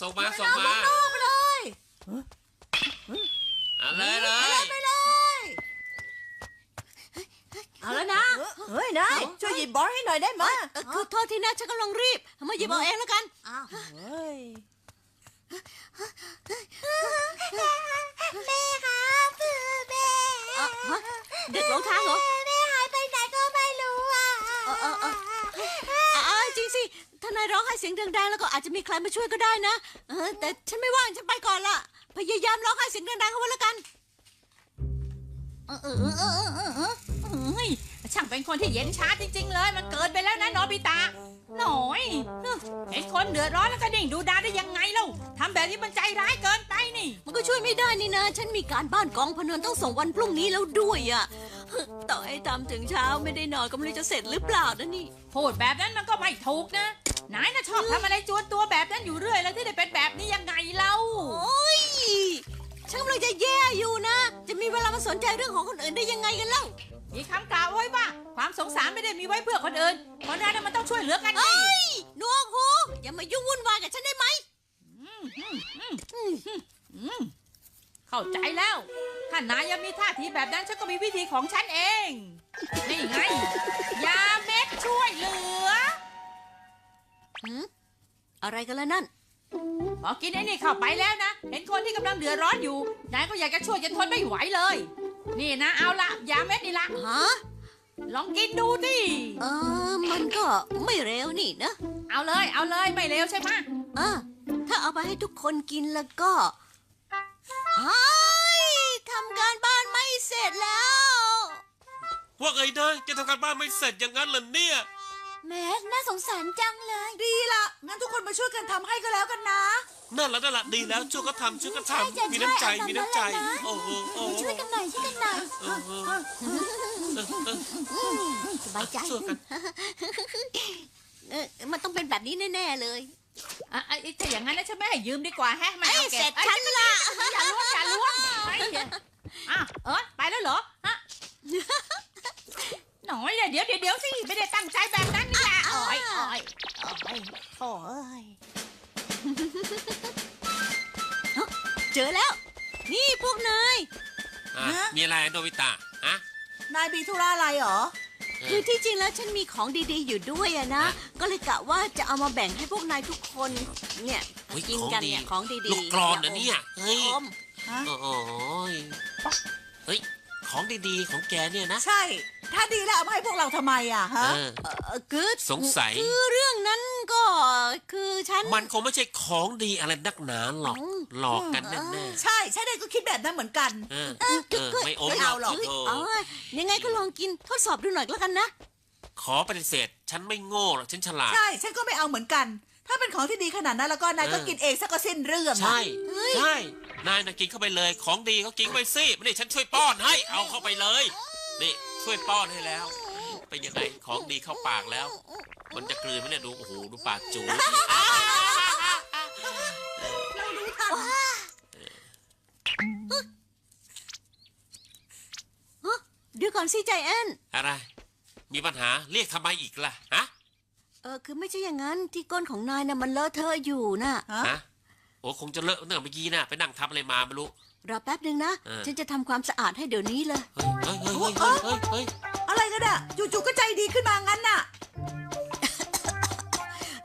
ส่งมาส่งมาออกไปเลยเอาเลยเลยไปเลย เอาแล้วนะเฮ้ยนายช่วยหยิบบอลให้หน่อยได้ไหมเอ่อคือโทษทีนะฉันกำลังรีบมาหยิบเอาเองแล้วกัน อ้าวเฮ้ยแม่ครับแม่เอ่อฮะเด็กหลงทางเหรอ แม่หายไปไหนก็ไม่รู้อะ เออเออเอออ่าจริงสิ ถ้านายร้องให้เสียงดังๆแล้วก็อาจจะมีใครมาช่วยก็ได้นะ เออ แต่ฉันไม่ว่างฉันไปก่อนละพยายามร้องให้เสียงดังๆเข้าไว้แล้วกัน เออเออเออเออเออเออเฮ้ยช่างเป็นคนที่เย็นช้าจริง ๆ เลย มันเกินไปแล้วนะโนบิตะหน่อยฮึเห็นคนเดือดร้อนแล้วก็ดิ่งดูดาได้ยังไงเล่าทำแบบนี้มันใจร้ายเกินไปนี่ มันก็ช่วยไม่ได้นี่นะ ฉันมีการบ้านกองพะเนินต้องส่งวันพรุ่งนี้แล้วด้วยอะต่อให้ทำถึงเช้าไม่ได้นอนก็ไม่รู้จะเสร็จหรือเปล่านะนี่ พูดแบบนั้นมันก็ไม่ถูกนะ นายน่ะชอบทำอะไรจวนตัวแบบนั้นอยู่เรื่อย แล้วที่ได้เป็นแบบนี้ยังไงเล่าโอ้ยฉันกำลังจะแย่อยู่นะ จะมีเวลามาสนใจเรื่องของคนอื่นได้ยังไงกันเล่ามีคำกล่าวไว้ว่าความสงสารไม่ได้มีไว้เพื่อคนอื่นคนเราเนี่ยมันต้องช่วยเหลือกันเอ้นี่ยหนวกหูอย่ามายุ่งวุ่นวายกับฉันได้ไหมอืมอืมอืมอืมอืมเข้าใจแล้วถ้านายยังมีท่าทีแบบนั้นฉันก็มีวิธีของฉันเองนี่ไงยาเม็ดช่วยเหลือหืม อะไรกันล่ะนั่น พอกินไอ้นี่เข้าไปแล้วนะ เห็นคนที่กำลังเดือดร้อนอยู่ นายก็อยากจะช่วยจนทนไม่ไหวเลย นี่นะ เอาละยาเม็ดนี่ละ ฮะ ลองกินดูดิ เออ มันก็ไม่เร็วนี่นะ เอาเลย เอาเลยไม่เลวใช่ไหมะเออ ถ้าเอาไปให้ทุกคนกินแล้วก็ไอ้ยทำการบ้านไม่เสร็จแล้ว ว่าไงนะจะทำการบ้านไม่เสร็จอย่างนั้นเหรอเนี่ย แม่น่าสงสารจังเลยดีละงั้นทุกคนมาช่วยกันทำให้ก็แล้วกันนะ นั่นแหละนั่นแหละดีแล้วช่วยก็ทำช่วยก็ทำมีน้ำใจมีน้ำใจ โอ้โหโอ้โหช่วยกันหน่อยช่วยกันหน่อยเออเออเออสบายใจช่วยกันเออมันต้องเป็นแบบนี้แน่ๆเลยอะไอ้ถ้าอย่างนั้นนะฉันไม่ให้ยืมดีกว่าแฮะไม่เอ้เอายเก็เสร็บจเอ้ยฉันละอย่าล้วงอย่าล้วงไปเถอะอะเออไปแล้วเหรอฮะ หน่อยเดี๋ยวเดี๋ยวเดี๋ยวสิไม่ได้ตั้งใจแบบนั้นนี่แหละโอ้ยโอ้ยโอ้ยโอ้ยเจอแล้ว นี่พวกนายอะมีอะไรโนบิตะฮะนายมีธุระอะไรเหรอคือที่จริงแล้วฉันมีของดีๆอยู่ด้วยอะนะ ก็เลยกะว่าจะเอามาแบ่งให้พวกนายทุกคน เนี่ยเฮ้ยกินของกันดีเนี่ยของดีๆลูกกรอนนะเนี่ยเฮ้ยอมฮะโอ้โหยเฮ้ย ของดีๆ ของแกเนี่ยนะ ใช่ ถ้าดีแล้วเอามาให้พวกเราทำไมอะเอฮะอเออคือสงสัย คือเรื่องนั้นก็คือฉัน มันคงไม่ใช่ของดีอะไรนักหนาหรอกอืมหลอกกันแน่ ใช่ฉันเองก็คิดแบบนั้นเหมือนกันๆเออเออไม่อมไม่เอาหรอกโเอาอะยังไงก็ลองกินทดสอบดูหน่อยก็แล้วกันนะขอปฏิเสธ ฉันไม่โง่หรอกฉันฉลาด ใช่ ฉันก็ไม่เอาเหมือนกัน ถ้าเป็นของที่ดีขนาดนั้นแล้วก็นายก็เออ กินเองซะก็สิ้นเรื่องอะใช่ เฮ้ยใช่ นายนะกินเข้าไปเลย ของดีก็กินไปสิไม่ได้ฉันช่วยป้อนให้ เอาเข้าไปเลย นี่ช่วยป้อนให้แล้ว เป็นยังไงของดีเข้าปากแล้ว มันจะกลืนไหมเนี่ยดูโอ้โหดูปากจูเดี๋ยวก่อนสิใจแอนอะไร มีปัญหาเรียกทำไมอีกล่ะฮะเออคือไม่ใช่อย่างนั้นที่ก้นของนายน่ะมันเลอะเทอะอยู่น่ะฮะฮะ โอ้คงจะเลอะตั้งแต่เมื่อกี้น่ะไปนั่งทำอะไรมาไม่รู้ รอแป๊บหนึ่งนะ เออ ฉันจะทำความสะอาดให้เดี๋ยวนี้เลย เฮ้ยเฮ้ยเฮ้ยเฮ้ยเฮ้ยเฮ้ยอะไรกันอะจู่ๆก็ใจดีขึ้นมางั้นน่ะ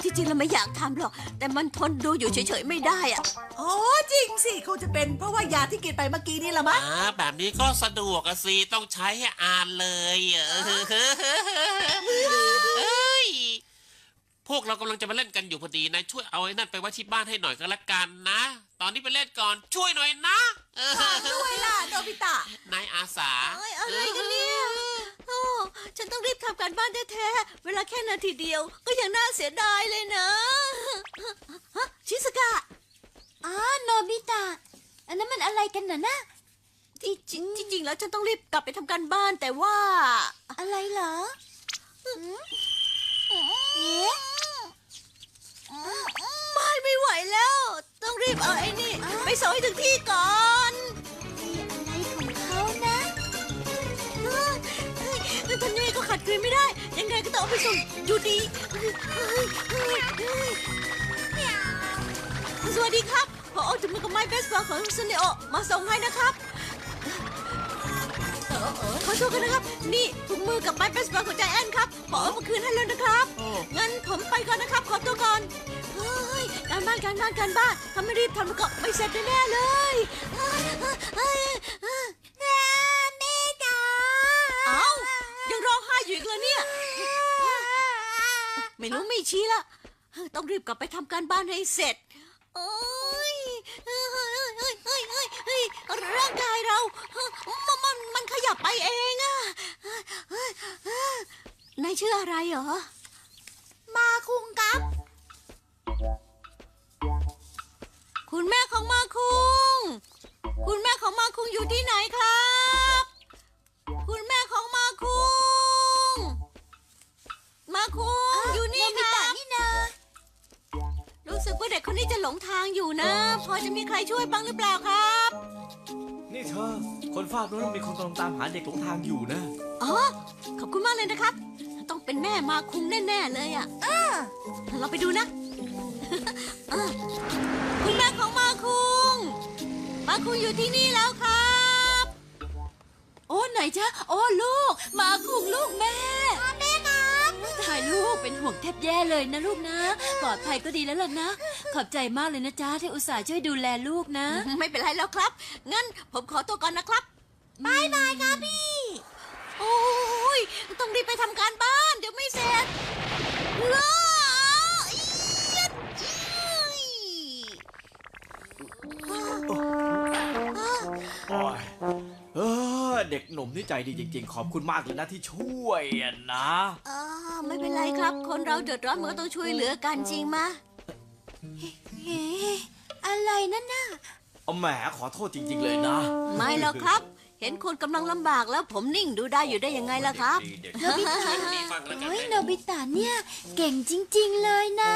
ที่จริงเราไม่อยากทำหรอก แต่มันทนดูอยู่เฉยๆไม่ได้อะโอ้จริงสิคงจะเป็นเพราะว่ายาที่กินไปเมื่อกี้นี่ละมั้งอ่าแบบนี้ก็สะดวกอะสิต้องใช้ให้อ่านเลยเออเอ้ย พวกเรากำลังจะมาเล่นกันอยู่พอดีนายช่วยเอาไอ้นั่นไปไว้ที่บ้านให้หน่อยก็แล้วกันนะ ตอนนี้ไปเล่นก่อนช่วยหน่อยนะเออด้วยล่ะโนบิตะนายอาสาเอ้ยอะไรกันเนี่ยโอ้ฉันต้องรีบทำการบ้านแท้ๆเวลาแค่นาทีเดียวก็ยังน่าเสียดายเลยนะฮะชิสกะอ๋อโนบิตะอันนั้นมันอะไรกันน่ะนะที่จริงที่จริงแล้วฉันต้องรีบกลับไปทำการบ้านแต่ว่า อะไรเหรอหืมเอ๊ะ ไม่ไม่ไหวแล้ว ต้องรีบเอาไอ้นี่ ไปส่งให้ถึงที่ก่อนอะไรของเขานะเฮ้ยเฮ้ยทำยังไงก็ขัดขืนไม่ได้ ยังไงก็ต้องเอาไปส่งอยู่ดีเฮ้ยเฮ้ยเฮ้ยเฮ้ยสวัสดีครับพอถึงมือกับไม้เบสบอลของซูเนโอมาส่งให้นะครับ เออเออขอโทษกันนะครับ นี่ถุงมือกับไม้เบสบอลของใจแอนครับพอเอามาคืนให้แล้วนะครับงั้นผมไปก่อนนะครับ ขอตัวก่อนเฮ้ยการบ้านการบ้านการบ้านถ้าไม่รีบทำแล้วก็ไม่เสร็จแน่ๆเลยเฮ้ยเฮ้ยเฮ้ยแม่จ๋าเอ้ายังร้องไห้อยู่อีกเลยเนี่ย ไม่รู้ไม่ชี้ละต้องรีบกลับไปทำการบ้านให้เสร็จ โอ้ยเฮ้ยเฮ้ยเฮ้ยเฮ้ยเฮ้ยร่างกายเรา นมันมันขยับไปเองอะนายชื่ออะไรเหรอ มาคุงกับ คุณแม่ของมาคุง คุณแม่ของมาคุงอยู่ที่ไหนครับ คุณแม่ของมาคุง มาคุงอยู่นี่โนบิค่ะตะนี่นะรู้สึกว่าเด็กคนนี้จะหลงทางอยู่นะ พอจะมีใครช่วยบ้างหรือเปล่าครับ นี่เธอ คนฟากนู้นมีคนกำลังตามหาเด็กหลงทางอยู่นะ อ๋อ ขอบคุณมากเลยนะครับ ต้องเป็นแม่มาคุงแน่ ๆ เลยอะเราไปดูนะ เออคุณแม่ของมาคุง มาคุงอยู่ที่นี่แล้วครับ โอ้ไหนจ๊ะ โอ้ลูก มาคุงลูกแม่แม่ครับถ่ายลูกเป็นห่วงแทบแย่เลยนะลูกนะ ปลอดภัยก็ดีแล้วล่ะนะ ขอบใจมากเลยนะจ๊ะที่อุตส่าห์ช่วยดูแลลูกนะ ไม่เป็นไรแล้วครับ งั้นผมขอตัวก่อนนะครับบายบายครับพี่ โอ้ยต้องรีบไปทำการบ้าน เดี๋ยวไม่เสร็จว้าวอี๊ดอี๊โอ้ยเออเด็กหนุ่มนี่ใจดีจริง ๆ ขอบคุณมากเลยนะที่ช่วยอะนะ อ่าไม่เป็นไรครับ คนเราเดือดร้อนมันก็ต้องช่วยเหลือกันจริงมะ เฮ้อะไรนั่นน่ะ เอาแหมขอโทษจริง ๆ เลยนะไม่หรอกครับ เห็นคนกำลังลำบากแล้วผมนิ่งดูได้อยู่ได้ยังไงล่ะครับ เด็กโนบิตะนี่ฟังแล้วกันเฮ้ยนะโนบิตะเนี่ยเก่งจริง ๆ เลยนะ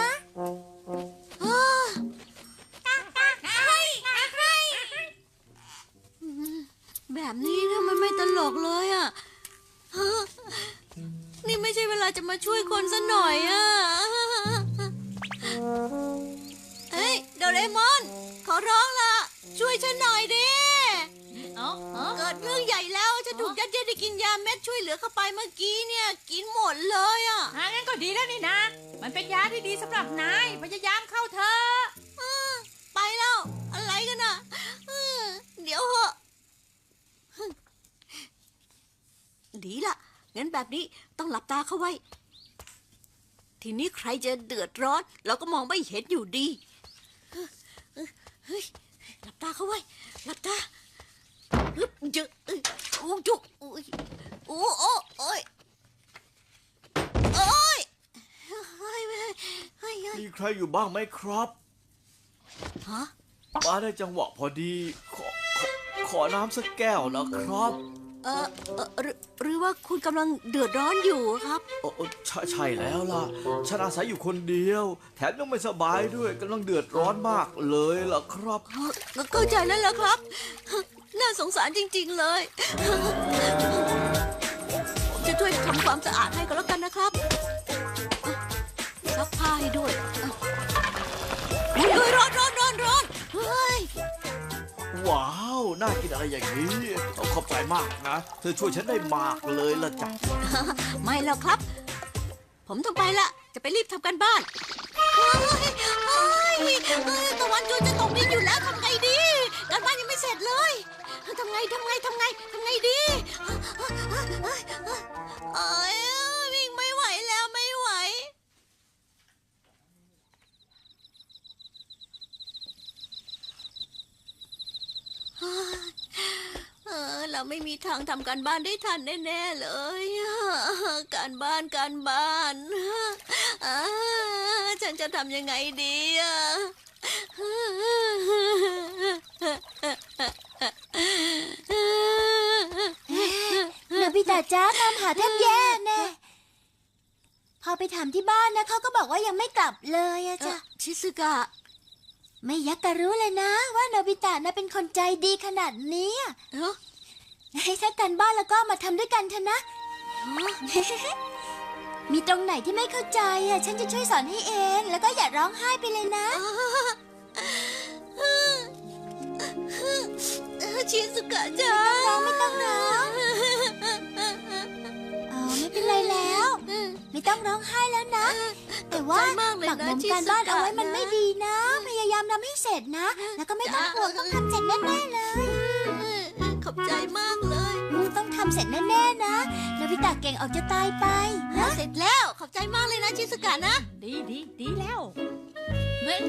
แบบนี้ทำไมไม่ตลกเลยอะฮะนี่ไม่ใช่เวลาจะมาช่วยคนซะหน่อยอะ มอน ขอร้องละช่วยฉันหน่อยดิ เอ้าเอ้าเกิดเรื่องใหญ่แล้วจะถูกยัดเยียดให้กินยาเม็ดช่วยเหลือเข้าไปเมื่อกี้เนี่ย กินหมดเลยอะอ่างั้นก็ดีแล้วนี่นะ มันเป็นยาที่ดีสำหรับนาย พยายามเข้าเถอะอืมไปแล้ว อะไรกันอะอืมเดี๋ยวเหอะฮึ่มดีละงั้นแบบนี้ต้องหลับตาเข้าไว้ ทีนี้ใครจะเดือดร้อน เราก็มองไม่เห็นอยู่ดี เฮ้ยหลับตาเข้าไว้หลับตาฮึบเยอะเอ้ยโอ้จุกโอ้ยโอ้โอ้โอ้ยโอ้ยเฮ้ยเฮ้ยเฮ้ยเฮ้ยมีใครอยู่บ้างไหมครับ ฮะ มาได้จังหวะพอดี ขอขอขอน้ำสักแก้วนะครับ เออเออหรือหรือว่าคุณกำลังเดือดร้อนอยู่ครับเออเออใช่ใช่แล้วล่ะ ฉันอาศัยอยู่คนเดียว แถมยังไม่สบายด้วยกำลังเดือดร้อนมากเลยล่ะครับ เอ่อเข้าใจแล้วล่ะครับ น่าสงสารจริง ๆ เลยผมจะช่วยทำความสะอาดให้ก็แล้วกันนะครับซักผ้าให้ด้วยเฮ้ยร้อนร้อนร้อนร้อนเฮ้ย ว้าว น่ากินอะไรอย่างนี้เอาขอบใจมากนะ เธอช่วยฉันได้มากเลยละจ้ะ ไม่แล้วครับ ผมต้องไปละจะไปรีบทำกันบ้านเฮ้ยเฮ้ยเฮ้ยตะวันจูนจะตกดินอยู่แล้วทำไงดีการบ้านยังไม่เสร็จเลยทำไงทำไงทำไงทำไงดีเอ้ยวิ่งไม่ไหวแล้วไม่ไหว เออเราไม่มีทางทำการบ้านได้ทันแน่ๆเลย การบ้านการบ้านอ่าฉันจะทำยังไงดีอะโนบิตะจ้าตามหาแทบแย่แน่พอไปถามที่บ้านนะเขาก็บอกว่ายังไม่กลับเลยอะเอ่จ้ะอชิซึกะ ไม่ยักกะรู้เลยนะ ว่าโนบิตะน่ะเป็นคนใจดีขนาดนี้อะเอ้อ ให้ถ้ากันบ้านแล้วก็มาทำด้วยกันเถอะนะ มีตรงไหนที่ไม่เข้าใจอะ ฉันจะช่วยสอนให้เอง แล้วก็อย่าร้องไห้ไปเลยนะชิสุกะจ้าร้องไม่ต้องร้องไม่เป็นไรแล้ว ไม่ต้องร้องไห้แล้วนะ แต่ว่าหมักหมมการบ้านเอาไว้มันไม่ดีนะ พยายามทำให้เสร็จนะ แล้วก็ไม่ต้องห่วงต้องทำเสร็จแน่ๆเลย อบใจมากเลยต้องทำเสร็จแน่ๆนะโนบิตะเก่งออกจะตายไปนะเสร็จแล้ว ขอบใจมากเลยนะชิสุกะนะ ดีดีดีแล้วเฮ้ย